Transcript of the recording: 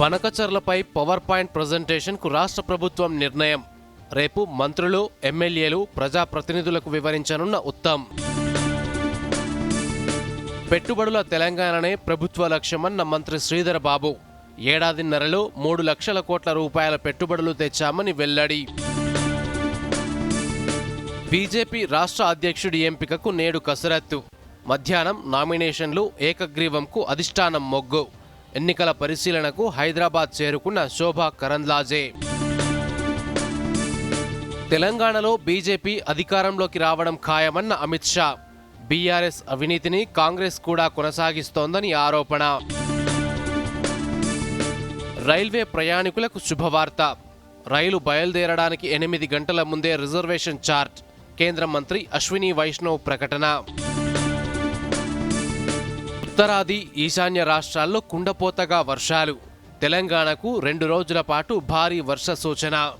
బనకచర్లపై power point ప్రజెంటేషన్కు రాష్ట్ర ప్రభుత్వం నిర్ణయం. రేపు మంత్రులు ఎమ్మెల్యేలు ప్రజాప్రతినిధులకు వివరించనున్న ఉత్తమ్. పెట్టుబడుల తెలంగాణనే ప్రభుత్వ లక్ష్యమన్న మంత్రి శ్రీధర్ బాబు. ఏడాదిన్నరలో మూడు లక్షల కోట్ల రూపాయల పెట్టుబడులు తెచ్చామని వెల్లడి. బీజేపీ రాష్ట్ర అధ్యక్షుడి ఎంపికకు నేడు కసరత్తు. మధ్యాహ్నం నామినేషన్లు ఏకగ్రీవంకు అధిష్టానం మొగ్గు. ఎన్నికల పరిశీలనకు హైదరాబాద్ చేరుకున్న శోభా కరంద్లాజే. తెలంగాణలో బీజేపీ అధికారంలోకి రావడం ఖాయమన్న అమిత్ షా. బీఆర్ఎస్ అవినీతిని కాంగ్రెస్ కూడా కొనసాగిస్తోందని ఆరోపణ. రైల్వే ప్రయాణికులకు శుభవార్త. రైలు బయలుదేరడానికి ఎనిమిది గంటల ముందే రిజర్వేషన్ చార్ట్. కేంద్ర మంత్రి అశ్విని వైష్ణవ్ ప్రకటన. ఉత్తరాది ఈశాన్య రాష్ట్రాల్లో కుండపోతగా వర్షాలు. తెలంగాణకు రెండు రోజుల పాటు భారీ వర్ష సూచన.